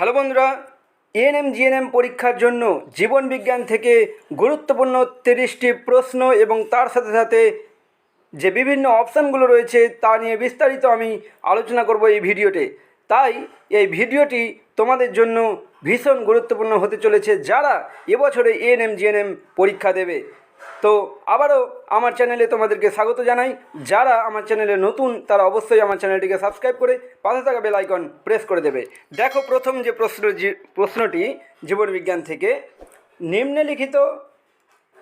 Hello বন্ধুরা, ANM, GNM পরীক্ষার জন্য জীবন বিজ্ঞান থেকে গুরুত্বপূর্ণ তিরিশটি প্রশ্ন এবং তার সাথে সাথে যে বিভিন্ন অপশানগুলো রয়েছে তা নিয়ে বিস্তারিত আমি আলোচনা করব এই ভিডিওতে। তাই এই ভিডিওটি তোমাদের জন্য ভীষণ গুরুত্বপূর্ণ হতে চলেছে যারা এবছরে এএনএম, জিএনএম পরীক্ষা দেবে। তো আবারও আমার চ্যানেলে তোমাদেরকে স্বাগত জানাই। যারা আমার চ্যানেলে নতুন, তারা অবশ্যই আমার চ্যানেলটিকে সাবস্ক্রাইব করে পাশে থাকা বেল আইকন প্রেস করে দেবে। দেখো প্রথম যে প্রশ্ন প্রশ্নটি জীবনবিজ্ঞান থেকে, নিম্নলিখিত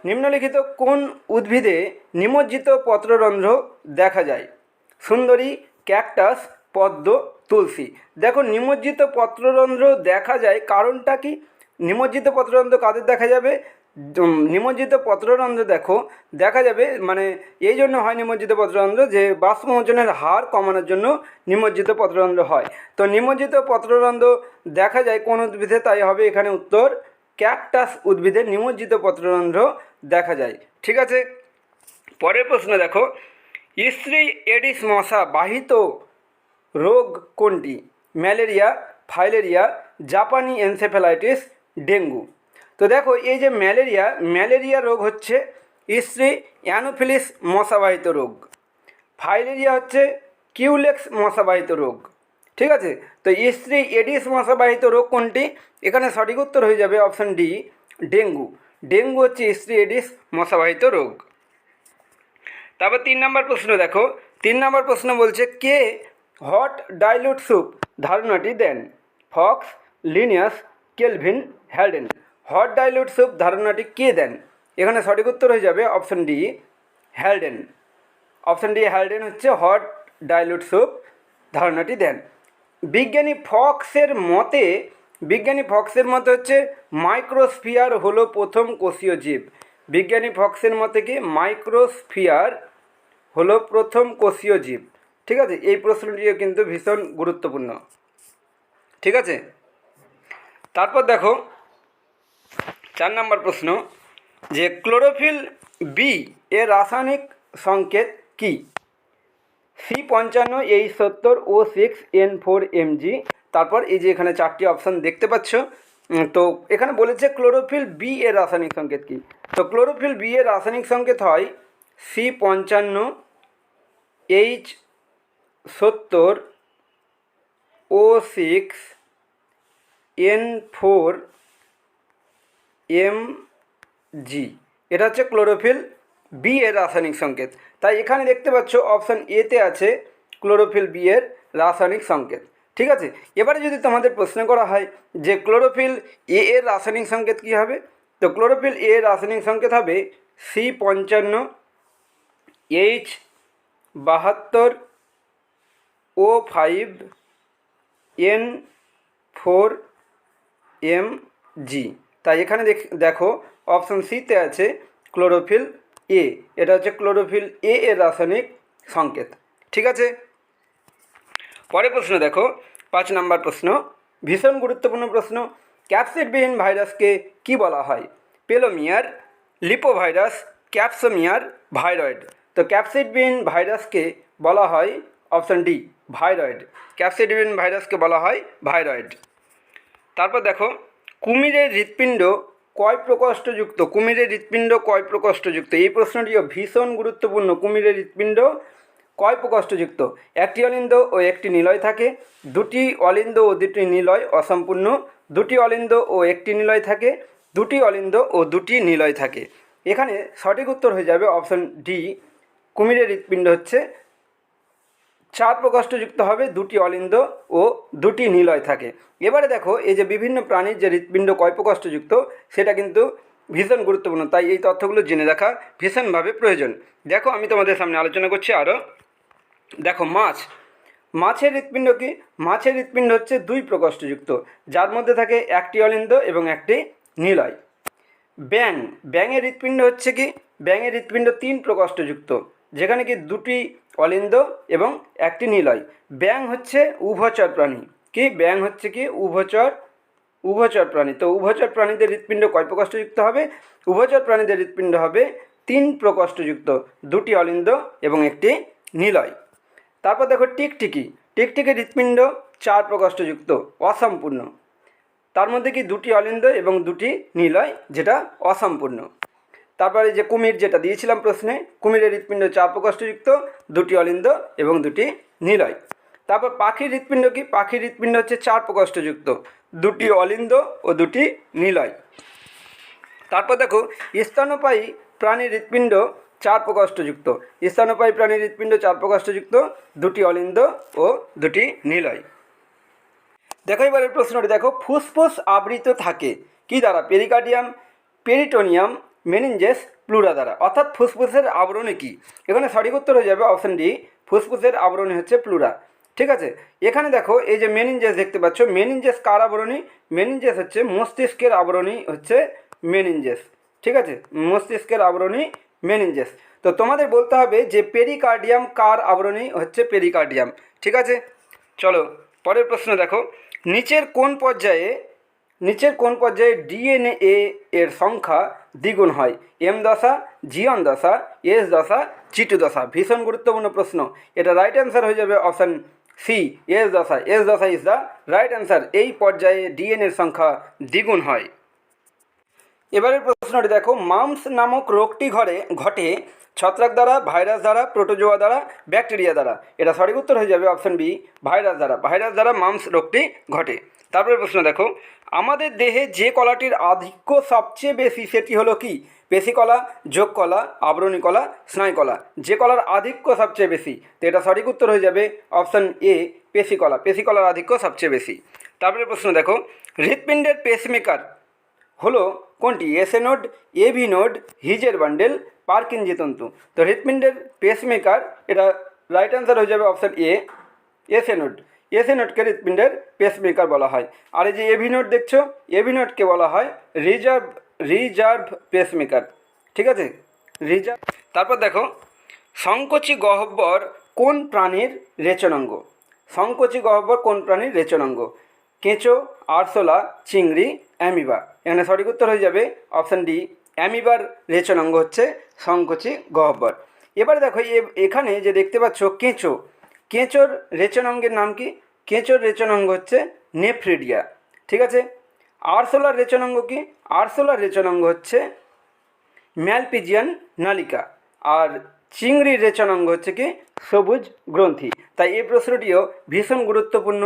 নিম্নলিখিত কোন উদ্ভিদে নিমজ্জিত পত্ররন্ধ্র দেখা যায়? সুন্দরী, ক্যাকটাস, পদ্ম, তুলসী। দেখো, নিমজ্জিত পত্ররন্ধ্র দেখা যায় কারণটা কি? নিমজ্জিত পত্ররন্ধ্র কাদের দেখা যাবে? নিমজ্জিত পত্ররন্ধ্র দেখো, দেখা যাবে মানে এই জন্য হয় নিমজ্জিত পত্ররন্ধ্র যে বাষ্পমোচনের হার কমানোর জন্য নিমজ্জিত পত্ররন্ধ্র হয়। তো নিমজ্জিত পত্ররন্ধ্র দেখা যায় কোন উদ্ভিদে, তাই হবে এখানে উত্তর, ক্যাকটাস উদ্ভিদের নিমজ্জিত পত্ররন্ধ্র দেখা যায়। ঠিক আছে? পরের প্রশ্ন দেখো, স্ত্রী এডিস মশা বাহিত রোগ কোনটি? ম্যালেরিয়া, ফাইলেরিয়া, জাপানি এনসেফ্যালাইটিস ডেঙ্গু। তো দেখো, এই যে ম্যালেরিয়া ম্যালেরিয়া রোগ হচ্ছে স্ত্রী অ্যানোফিলিস মশাবাহিত রোগ। ফাইলেরিয়া হচ্ছে কিউলেক্স মশাবাহিত রোগ। ঠিক আছে? তো স্ত্রী এডিস মশাবাহিত রোগ কোনটি? এখানে সঠিক উত্তর হয়ে যাবে অপশান ডি, ডেঙ্গু। ডেঙ্গু হচ্ছে স্ত্রী এডিস মশাবাহিত রোগ। তারপর তিন নম্বর প্রশ্ন দেখো। তিন নম্বর প্রশ্ন বলছে, কে হট ডাইলুট স্যুপ ধারণাটি দেন? Fox, Linnaeus, Kelvin Haldane hot dilute soup ধারণাটি কে দেন? এখানে সঠিক উত্তর হয়ে যাবে option D Haldane option D Haldane হচ্ছে হট ডাইলুট স্যুপ ধারণাটি দেন। বিজ্ঞানী ফক্সের মতে, বিজ্ঞানী ফক্সের মতে হচ্ছে মাইক্রোস্ফিয়ার হলো প্রথম কোষীয় জীব। বিজ্ঞানী ফক্সের মতে কি? মাইক্রোস্ফিয়ার হলো প্রথম কোষীয় জীব। ঠিক আছে? এই প্রশ্নটিও কিন্তু ভীষণ গুরুত্বপূর্ণ। ঠিক আছে? তারপর দেখো চার নম্বর প্রশ্ন, যে ক্লোরোফিল বি এর রাসায়নিক সংকেত কী? সি পঞ্চান্ন এই সত্তর O six N four MG তারপর এই যে এখানে চারটি অপশান দেখতে পাচ্ছ তো এখানে বলেছে ক্লোরোফিল বি এর রাসায়নিক সংকেত কি? তো ক্লোরোফিল বি এর রাসায়নিক সংকেত হয় সি পঞ্চান্ন এইচ সত্তর O six N four M G এটা হচ্ছে ক্লোরোফিল বি এর রাসায়নিক সংকেত। তাই এখানে দেখতে পাচ্ছ অপশান এতে আছে ক্লোরোফিল বি এর রাসায়নিক সংকেত। ঠিক আছে? এবারে যদি তোমাদের প্রশ্ন করা হয় যে ক্লোরোফিল এ এর রাসায়নিক সংকেত কী হবে? তো ক্লোরোফিল এ এর রাসায়নিক সংকেত হবে সি পঞ্চান্ন এইচ বাহাত্তর O five N four M G তাই এখানে দেখ- অপশন সিতে আছে ক্লোরোফিল এ এটা হচ্ছে ক্লোরোফিল এ এর রাসায়নিক সংকেত। ঠিক আছে? পরের প্রশ্ন দেখো, পাঁচ নাম্বার প্রশ্ন। ভীষণ গুরুত্বপূর্ণ প্রশ্ন। ক্যাপসিডবিহীন ভাইরাসকে কি বলা হয়? Peplomer, lipovirus, capsomere, viroid. তো ক্যাপসিডবিহীন ভাইরাসকে বলা হয় অপশন ডি ভাইরয়েড। ক্যাপসিডবিহীন ভাইরাসকে বলা হয় ভাইরয়েড। তারপর দেখো কুমিরের হৃৎপিণ্ড কয় প্রকোষ্ঠযুক্ত? কুমিরের হৃৎপিণ্ড কয় প্রকোষ্ঠযুক্ত? এই প্রশ্নটিও ভীষণ গুরুত্বপূর্ণ। কুমিরের হৃৎপিণ্ড কয় প্রকোষ্ঠযুক্ত? একটি অলিন্দ ও একটি নিলয় থাকে। দুটি অলিন্দ ও দুটি নিলয় অসম্পূর্ণ। দুটি অলিন্দ ও একটি নিলয় থাকে। দুটি অলিন্দ ও দুটি নিলয় থাকে। এখানে সঠিক উত্তর হয়ে যাবে অপশন ডি। কুমিরের হৃৎপিণ্ড হচ্ছে চার প্রকোষ্ঠযুক্ত হবে, দুটি অলিন্দ ও দুটি নিলয় থাকে। এবারে দেখো, এই যে বিভিন্ন প্রাণীর যে হৃৎপিণ্ড কয় প্রকোষ্ঠযুক্ত সেটা কিন্তু ভীষণ গুরুত্বপূর্ণ। তাই এই তথ্যগুলো জেনে রাখা ভীষণভাবে প্রয়োজন। দেখো, আমি তোমাদের সামনে আলোচনা করছি আরও দেখো, মাছ। মাছের হৃৎপিণ্ড কি? মাছের হৃৎপিণ্ড হচ্ছে দুই প্রকোষ্ঠযুক্ত যার মধ্যে থাকে একটি অলিন্দ এবং একটি নিলয়। ব্যাং ব্যাঙের হৃৎপিণ্ড হচ্ছে কি? ব্যাঙের হৃৎপিণ্ড তিন প্রকোষ্ঠযুক্ত যেখানে কি দুটি অলিন্দ এবং একটি নিলয়। ব্যাং হচ্ছে উভচর প্রাণী। কি? ব্যাং হচ্ছে কি? উভচর উভচর প্রাণী। তো উভচর প্রাণীদের হৃৎপিণ্ড কয় প্রকোষ্ঠযুক্ত হবে? উভচর প্রাণীদের হৃৎপিণ্ড হবে তিন প্রকোষ্ঠযুক্ত দুটি অলিন্দ এবং একটি নিলয়। তারপর দেখো টিকটিকি। টিকটিকির হৃৎপিণ্ড চার প্রকোষ্ঠযুক্ত অসম্পূর্ণ। তার মধ্যে কি দুটি অলিন্দ এবং দুটি নিলয়, যেটা অসম্পূর্ণ? তারপরে যে কুমির যেটা দিয়েছিলাম প্রশ্নে কুমিরের হৃৎপিণ্ড চার প্রকোষ্ঠযুক্ত দুটি অলিন্দ এবং দুটি নিলয়। তারপর পাখির হৃৎপিণ্ড কি? পাখির হৃৎপিণ্ড হচ্ছে চার প্রকোষ্ঠযুক্ত দুটি অলিন্দ ও দুটি নিলয়। তারপর দেখো, স্তন্যপায়ী প্রাণীর হৃৎপিণ্ড চার প্রকোষ্ঠযুক্ত স্তন্যপায়ী প্রাণীর হৃৎপিণ্ড চার প্রকোষ্ঠযুক্ত দুটি অলিন্দ ও দুটি নিলয়। দেখো এবারের প্রশ্নটি, দেখো, ফুসফুস আবৃত থাকে, কি দ্বারা? পেরিকার্ডিয়াম, পেরিটোনিয়াম মেনিনজেস প্লুরা দ্বারা। অর্থাৎ ফুসফুসের আবরণে কি? এখানে সঠিক উত্তর হয়ে যাবে অপশন ডি ফুসফুসের আবরণী হচ্ছে প্লুরা। ঠিক আছে? এখানে দেখো, এই যে মেনিনজেস দেখতে পাচ্ছ, মেনিনজেস কার আবরণী? মেনিনজেস হচ্ছে মস্তিষ্কের আবরণী হচ্ছে মেনিনজেস। ঠিক আছে? মস্তিষ্কের আবরণী মেনিনজেস। তো তোমাদের বলতে হবে যে পেরিকার্ডিয়াম কার আবরণী হচ্ছে পেরিকার্ডিয়াম। ঠিক আছে? চলো, পরের প্রশ্ন দেখো। নিচের কোন পর্যায়ে, নিচের কোন পর্যায়ে ডিএনএ এর সংখ্যা দ্বিগুণ হয়। এম দশা, জিয়ন দশা, এস দশা, চিটু দশা। ভীষণ গুরুত্বপূর্ণ প্রশ্ন। এটা রাইট অ্যান্সার হয়ে যাবে অপশান সি এস দশা। এস দশা ইজ দ্য রাইট অ্যান্সার এই পর্যায়ে ডিএনএর সংখ্যা দ্বিগুণ হয়। এবারের প্রশ্নটি দেখো। মামস নামক রোগটি ঘরে, ঘটে ছত্রাক দ্বারা, ভাইরাস দ্বারা, প্রোটোজোয়া দ্বারা, ব্যাকটেরিয়া দ্বারা। এটা সঠিক উত্তর হয়ে যাবে অপশান বি ভাইরাস দ্বারা। ভাইরাস দ্বারা মামস রোগটি ঘটে। তারপরে প্রশ্ন দেখো। আমাদের দেহে যে কলাটির আধিক্য সবচেয়ে বেশি সেটি হলো কি? পেশি কলা, যোগ কলা, আবরণী কলা, স্নায়ু কলা। যে কলার আধিক্য সবচেয়ে বেশি, তো এটা সঠিক উত্তর হয়ে যাবে অপশান এ, পেশি কলা। পেশি কলার আধিক্য সবচেয়ে বেশি। তারপরে প্রশ্ন দেখো, হৃৎপিণ্ডের পেসমেকার হলো কোনটি? এসএ নোড এবি নোড হিজের বান্ডেল পার্কিনজি তন্তু। তো হৃৎপিণ্ডের পেসমেকার এটা রাইট অ্যান্সার হয়ে যাবে option A SA node SA নোডকে হৃৎপিণ্ডের পেসমেকার বলা হয়। আর এই যে এবি নোড দেখছ এবি নোডকে বলা হয়? Reserve reserve pacemaker. ঠিক আছে? রিজার্ভ। তারপর দেখো, সংকোচী গহ্বর কোন প্রাণীর রেচনাঙ্গ? সংকোচী গহ্বর কোন প্রাণীর রেচনাঙ্গ? কেঁচো আরশোলা চিংড়ি, অ্যামিবা। এখানে সঠিক উত্তর হয়ে যাবে অপশান ডি। অ্যামিবার রেচনাঙ্গ হচ্ছে সংকোচী গহ্বর। এবারে দেখো এখানে যে দেখতে পাচ্ছ, কেঁচো। কেঁচোর রেচনাঙ্গের নাম কি? কেঁচোর রেচনাঙ্গ হচ্ছে নেফ্রিডিয়া। ঠিক আছে? আরশোলার রেচনাঙ্গ কি? আরশোলার রেচনাঙ্গ হচ্ছে ম্যালপিজিয়ান নালিকা। আর চিংড়ির রেচনাঙ্গ হচ্ছে কি? সবুজ গ্রন্থি। তাই এই প্রশ্নটিও ভীষণ গুরুত্বপূর্ণ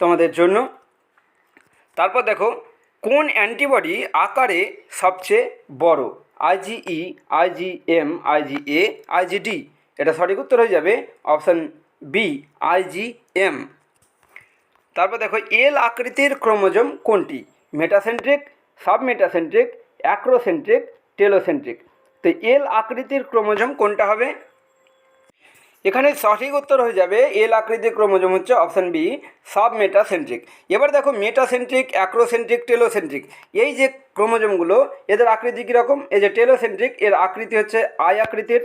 তোমাদের জন্য। তারপর দেখো, কোন অ্যান্টিবডি আকারে সবচেয়ে বড়? আইজিই আইজিএম আইজিএ আইজিডি এটা সঠিক উত্তর হয়ে যাবে অপশান বি আইজিএম তারপর দেখো এল আকৃতির ক্রোমোজোম কোনটি? মেটাসেন্ট্রিক সাবমেটাসেন্ট্রিক অ্যাক্রোসেন্ট্রিক টেলোসেন্ট্রিক তো এল আকৃতির ক্রোমোজোম কোনটা হবে? এখানে সঠিক উত্তর হয়ে যাবে এল আকৃতির ক্রোমোজোম হচ্ছে অপশান বি সাব মেটাসেন্ট্রিক এবার দেখো মেটাসেন্ট্রিক অ্যাক্রোসেন্ট্রিক টেলোসেন্ট্রিক এই যে ক্রোমোজোমগুলো, এদের আকৃতি কীরকম? এই যে টেলোসেন্ট্রিক এর আকৃতি হচ্ছে আই আকৃতির।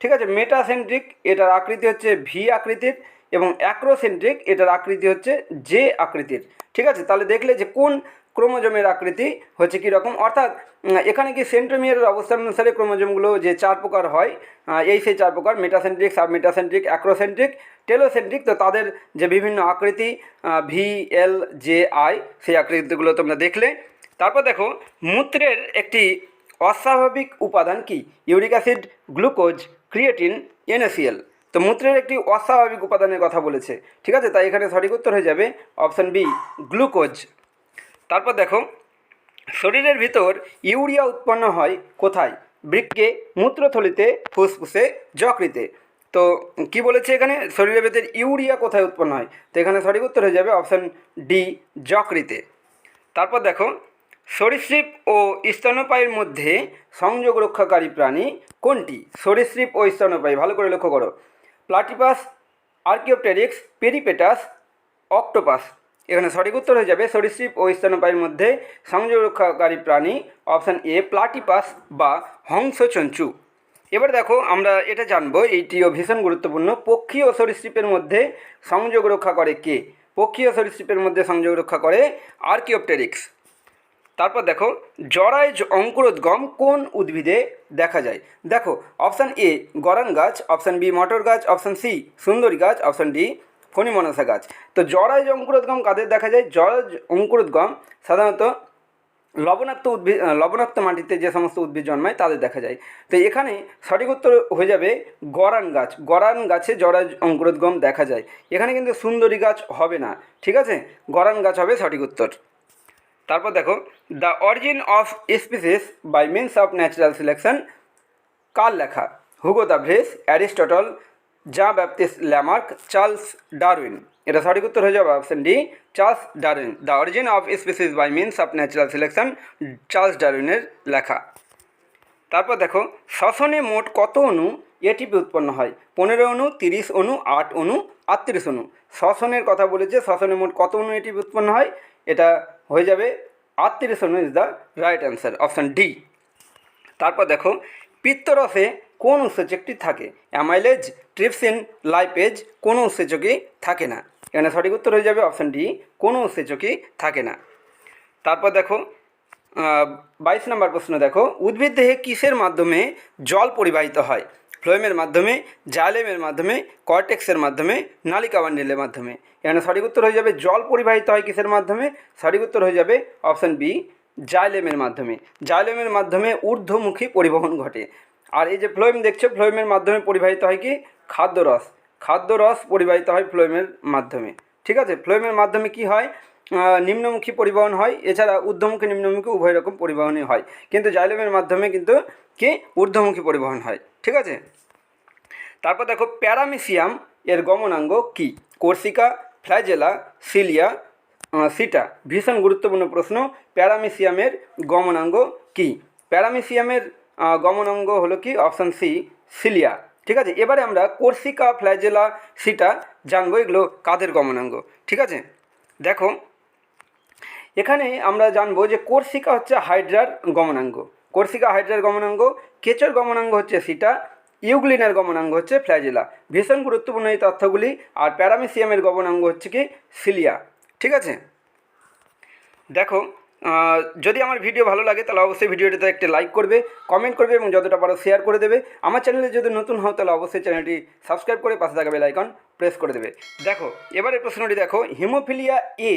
ঠিক আছে মেটাসেন্ট্রিক এটার আকৃতি হচ্ছে ভি আকৃতির এবং অ্যাক্রোসেন্ট্রিক এটার আকৃতি হচ্ছে জে আকৃতির। ঠিক আছে, তাহলে দেখলে যে কোন ক্রোমোজোমের আকৃতি হচ্ছে কী রকম অর্থাৎ এখানে কি সেন্ট্রোমিয়ারের অবস্থান অনুসারে ক্রোমোজোমগুলো যে চার প্রকার হয় এই সেই চার প্রকার মেটাসেন্ট্রিক সাবমেটাসেন্ট্রিক অ্যাক্রোসেন্ট্রিক টেলোসেন্ট্রিক তো তাদের যে বিভিন্ন আকৃতি ভি এল জে আই সেই আকৃতিগুলো তোমরা দেখলে। তারপর দেখো, মূত্রের একটি অস্বাভাবিক উপাদান কি? Uric acid, glucose creatine, NaCl. তো মূত্রের একটি অস্বাভাবিক উপাদানের কথা বলেছে। ঠিক আছে? তাই এখানে সঠিক উত্তর হয়ে যাবে অপশান বি, গ্লুকোজ। তারপর দেখো, শরীরের ভিতর ইউরিয়া উৎপন্ন হয় কোথায়? বৃক্কে মূত্রথলিতে, ফুসফুসে, যকৃতে। তো কি বলেছে এখানে? শরীরের ভেতর ইউরিয়া কোথায় উৎপন্ন হয়? তো এখানে সঠিক উত্তর হয়ে যাবে অপশান ডি, যকৃতে। তারপর দেখো সরীসৃপ ও স্তন্যপায়ীর মধ্যে সংযোগ রক্ষাকারী প্রাণী কোনটি? সরীসৃপ ও স্তন্যপায়ী, ভালো করে লক্ষ্য করো। Platypus, archaeopteryx, peripatus, octopus. এখানে সঠিক উত্তর হয়ে যাবে, সরীসৃপ ও স্তন্যপায়ীর মধ্যে সংযোগ রক্ষাকারী প্রাণী অপশান এ প্লাটিপাস বা হংসচঞ্চু। এবার দেখো, আমরা এটা জানব এইটিও ভীষণ গুরুত্বপূর্ণ পক্ষী ও সরীসৃপের মধ্যে সংযোগ রক্ষা করে কে? পক্ষী ও সরীসৃপের মধ্যে সংযোগ রক্ষা করে আর্কিওপটেরিক্স। তারপর দেখো জরায়ুজ অঙ্কুরোদ্গম কোন উদ্ভিদে দেখা যায়? দেখো, অপশান এ গরান গাছ, অপশান বি, মটর গাছ, অপশান সি, সুন্দরী গাছ, অপশান ডি, ফণিমনসা গাছ। তো জরাজ অঙ্কুরোদ্গম কাদের দেখা যায়? জরাজ অঙ্কুরোদ্গম সাধারণত লবণাক্ত উদ্ভিদ লবণাক্ত মাটিতে যে সমস্ত উদ্ভিদ জন্মায় তাদের দেখা যায়। তো এখানে সঠিক উত্তর হয়ে যাবে গরান গাছ। গরান গাছে জরাজ অঙ্কুরোদ্গম দেখা যায়। এখানে কিন্তু সুন্দরী গাছ হবে না। ঠিক আছে? গরান গাছ হবে সঠিক উত্তর। তারপর দেখো the origin of species by means of natural selection কার লেখা? হুগো দ্য ভ্রেস অ্যারিস্টটল জা ব্যাপটিস ল্যামার্ক চার্লস ডারউইন এটা সঠিক উত্তর হয়ে যাবে option D Charles Darwin the origin of species by means of natural selection Charles ডারউইনের লেখা। তারপর দেখো, শ্বসনে মোট কত অণু? এটিপি উৎপন্ন হয়। পনেরো অণু, তিরিশ অণু, আট অণু, আটত্রিশ অণু। শ্বসনের কথা বলেছে, শ্বসনে মোট কত অণু এটিপি উৎপন্ন হয়? এটা হয়ে যাবে। অণু is the right answer option D তারপর দেখো, পিত্তরসে কোন উৎসেচকটি থাকে? অ্যামাইলেজ ট্রিপসিন লাইপেজ কোনো উৎসেচকই থাকে না। এখানে সঠিক উত্তর হয়ে যাবে অপশান ডি কোনো উৎসেচকই থাকে না। তারপর দেখো বাইশ নম্বর প্রশ্ন দেখো, উদ্ভিদ দেহে কিসের মাধ্যমে জল পরিবাহিত হয়? ফ্লোয়েমের মাধ্যমে জাইলেমের মাধ্যমে কর্টেক্সের মাধ্যমে, নালিকা বান্ডিলের মাধ্যমে। এখানে সঠিক উত্তর হয়ে যাবে জল পরিবাহিত হয় কিসের মাধ্যমে? সঠিক উত্তর হয়ে যাবে অপশান বি জাইলেমের মাধ্যমে। জাইলেমের মাধ্যমে ঊর্ধ্বমুখী পরিবহন ঘটে। আর এই যে ফ্লোয়েম দেখছ ফ্লোয়েমের মাধ্যমে পরিবাহিত হয় কি? খাদ্যরস খাদ্যরস পরিবাহিত হয় ফ্লোয়েমের মাধ্যমে। ঠিক আছে? ফ্লোয়েমের মাধ্যমে কি হয়? নিম্নমুখী পরিবহন হয়। এছাড়া ঊর্ধ্বমুখী, নিম্নমুখী উভয় রকম পরিবহনই হয়। কিন্তু জাইলেমের মাধ্যমে কিন্তু কি? ঊর্ধ্বমুখী পরিবহন হয়। ঠিক আছে? তারপর দেখো, প্যারামিসিয়াম এর গমনাঙ্গ কি? কোর্সিকা ফ্ল্যাজেলা সিলিয়া সিটা। ভীষণ গুরুত্বপূর্ণ প্রশ্ন। প্যারামিসিয়ামের গমনাঙ্গ কি? প্যারামিসিয়ামের গমনাঙ্গ হলো কি? Option C, cilia. ঠিক আছে? এবারে আমরা কোর্সিকা ফ্ল্যাজেলা সিটা জানব, এগুলো কাদের গমনাঙ্গ? ঠিক আছে? দেখো, এখানে আমরা জানব যে কোর্সিকা হচ্ছে হাইড্রার গমনাঙ্গ। কোর্সিকা হাইড্রার গমনাঙ্গ, কেচর গমনাঙ্গ হচ্ছে সিটা, ইউগ্লিনের গমনাঙ্গ হচ্ছে ফ্ল্যাজেলা। ভীষণ গুরুত্বপূর্ণ এই তথ্যগুলি, আর প্যারামিসিয়ামের গমনাঙ্গ হচ্ছে কি সিলিয়া। ঠিক আছে? দেখো যদি আমার ভিডিও ভালো লাগে, তাহলে অবশ্যই ভিডিওটিতে একটি লাইক করবে, কমেন্ট করবে, এবং যতটা পারো শেয়ার করে দেবে। আমার চ্যানেলে যদি নতুন হও, তাহলে অবশ্যই চ্যানেলটি সাবস্ক্রাইব করে পাশে থাকা বেল আইকন প্রেস করে দেবে। দেখো এবারে প্রশ্নটি দেখো, হিমোফিলিয়া এ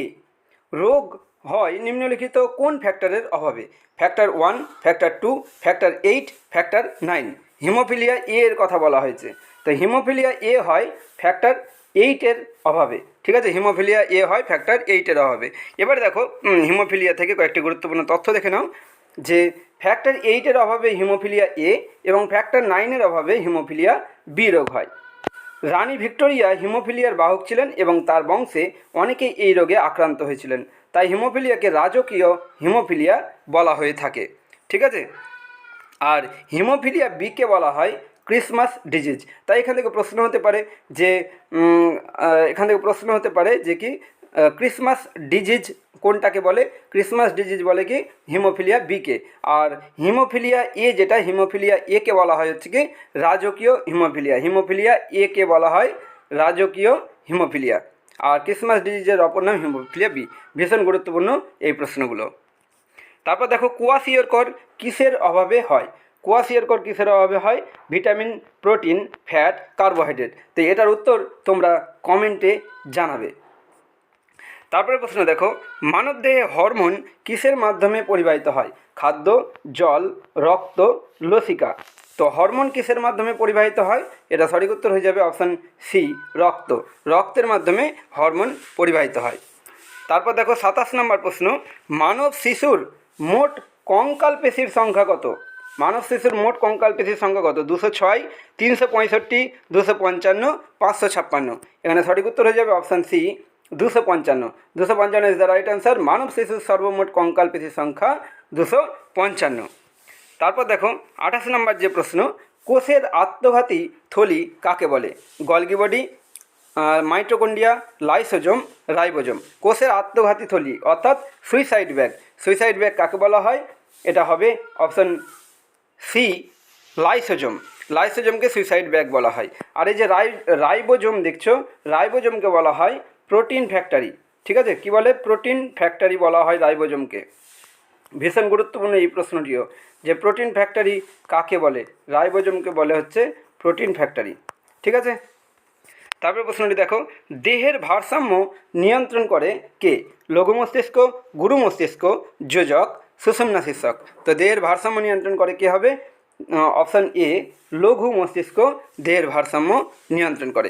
রোগ হয় নিম্নলিখিত কোন ফ্যাক্টরের অভাবে? Factor one factor two factor eight factor nine haemophilia A এর কথা বলা হয়েছে। তো হিমোফিলিয়া এ হয় ফ্যাক্টর এইটের অভাবে। ঠিক আছে? হিমোফিলিয়া এ হয় ফ্যাক্টর এইটের অভাবে। এবারে দেখো হিমোফিলিয়া থেকে কয়েকটি গুরুত্বপূর্ণ তথ্য দেখে নাও। যে ফ্যাক্টর এইটের অভাবে হিমোফিলিয়া এ এবং ফ্যাক্টর নাইনের অভাবে হিমোফিলিয়া বি রোগ হয়। রানী ভিক্টোরিয়া হিমোফিলিয়ার বাহক ছিলেন এবং তার বংশে অনেকেই এই রোগে আক্রান্ত হয়েছিলেন। তাই হিমোফিলিয়াকে রাজকীয় হিমোফিলিয়া বলা হয়ে থাকে। ঠিক আছে? আর হিমোফিলিয়া বিকে বলা হয় ক্রিসমাস ডিজিজ তাই এখান থেকে প্রশ্ন হতে পারে যে এখান থেকে প্রশ্ন হতে পারে যে কি ক্রিসমাস ডিজিজ কোনটাকে বলে? ক্রিসমাস ডিজিজ বলে কি? হিমোফিলিয়া বিকে আর হিমোফিলিয়া এ যেটা হিমোফিলিয়া এ কে বলা হয় হচ্ছে কি? রাজকীয় হিমোফিলিয়া হিমোফিলিয়া এ কে বলা হয় রাজকীয় হিমোফিলিয়া আর ক্রিসমাস ডিজিজের অপর নাম হিমোফিলিয়া বি ভীষণ গুরুত্বপূর্ণ এই প্রশ্নগুলো। তারপর দেখো কুয়াশিয়রকর কিসের অভাবে হয়? কুয়াশিয়রকর কিসের অভাবে হয়? Vitamin, protein, fat, carbohydrate. তো এটার উত্তর তোমরা কমেন্টে জানাবে। তারপরে প্রশ্ন দেখো, মানবদেহে হরমোন কিসের মাধ্যমে পরিবাহিত হয়? খাদ্য, জল, রক্ত, লসিকা। তো হরমোন কিসের মাধ্যমে পরিবাহিত হয়? এটা সঠিক উত্তর হয়ে যাবে অপশান সি, রক্ত। রক্তের মাধ্যমে হরমোন পরিবাহিত হয়। তারপর দেখো সাতাশ নম্বর প্রশ্ন, মানব শিশুর মোট কঙ্কাল পেশির সংখ্যা কত? মানব শিশুর মোট কঙ্কাল পেশির সংখ্যা কত? দুশো ছয়, তিনশো পঁয়ষট্টি, দুশো পঞ্চান্ন, পাঁচশো ছাপ্পান্ন। এখানে সঠিক উত্তর হয়ে যাবে অপশান সি দুশো পঞ্চান্ন। দুশো পঞ্চান্ন ইজ দ্য রাইট অ্যান্সার মানব শিশুর সর্বমোট কঙ্কাল পেশির সংখ্যা দুশো পঞ্চান্ন। তারপর দেখো, আঠাশ নম্বর যে প্রশ্ন, কোষের আত্মঘাতী থলি কাকে বলে? Golgi body mitochondria lysosome, ribosome. কোষের আত্মঘাতী থলি, অর্থাৎ সুইসাইড ব্যাগ। সুইসাইড ব্যাগ কাকে বলা হয়? এটা হবে অপশন সি, লাইসোজম। লাইসোজমকে সুইসাইড ব্যাগ বলা হয়। আর এই যে রাই, রাইবোজম দেখছ, রাইবোজোমকে বলা হয় প্রোটিন ফ্যাক্টরি, ঠিক আছে? কি বলে? প্রোটিন ফ্যাক্টরি বলা হয় রাইবোজোমকে। ভীষণ গুরুত্বপূর্ণ এই প্রশ্নটিও, যে প্রোটিন ফ্যাক্টরি কাকে বলে? রাইবোজোমকে বলে হচ্ছে প্রোটিন ফ্যাক্টরি, ঠিক আছে? তারপরে প্রশ্নটি দেখো, দেহের ভারসাম্য নিয়ন্ত্রণ করে কে? লঘু মস্তিষ্ক গুরু মস্তিষ্ক যোজক সুষমনা শীর্ষক তো দেহের ভারসাম্য নিয়ন্ত্রণ করে কে হবে? অপশান এ লঘু মস্তিষ্ক দেহের ভারসাম্য নিয়ন্ত্রণ করে।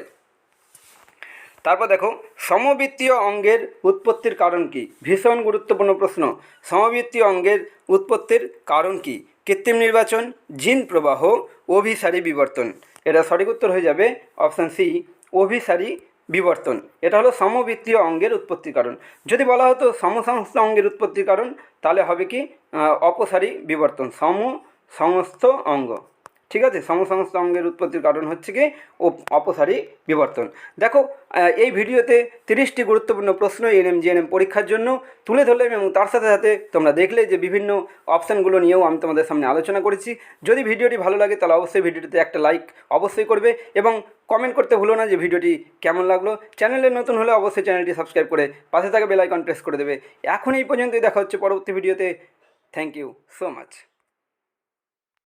তারপর দেখো, সমবৃত্তীয় অঙ্গের উৎপত্তির কারণ কি? ভীষণ গুরুত্বপূর্ণ প্রশ্ন। সমবৃত্তীয় অঙ্গের উৎপত্তির কারণ কি? কৃত্রিম নির্বাচন, জিন প্রবাহ, অভিসারী বিবর্তন। এটা সঠিক উত্তর হয়ে যাবে অপশান সি, অভিসারী বিবর্তন। এটা হলো সমবৃত্তীয় অঙ্গের উৎপত্তির কারণ। যদি বলা হতো সমসমস্ত অঙ্গের উৎপত্তির কারণ, তাহলে হবে কি? অপসারী বিবর্তন সম সমস্ত অঙ্গ। ঠিক আছে? সমসমস্ত অঙ্গের উৎপত্তির কারণ হচ্ছে কি? ও- অপসারী বিবর্তন। দেখো এই ভিডিওতে তিরিশটি গুরুত্বপূর্ণ প্রশ্ন এনএম জিএনএম পরীক্ষার জন্য তুলে ধরলাম এবং তার সাথে সাথে তোমরা দেখলে যে বিভিন্ন অপশানগুলো নিয়েও আমি তোমাদের সামনে আলোচনা করেছি। যদি ভিডিওটি ভালো লাগে, তাহলে অবশ্যই ভিডিওটিতে একটা লাইক অবশ্যই করবে এবং কমেন্ট করতে ভুলো না যে ভিডিওটি কেমন লাগল। চ্যানেলে নতুন হলে অবশ্যই চ্যানেলটি সাবস্ক্রাইব করে পাশে থাকা বেল আইকন প্রেস করে দেবে। এখন এই পর্যন্তই, দেখা হচ্ছে পরবর্তী ভিডিওতে। Thank you so much.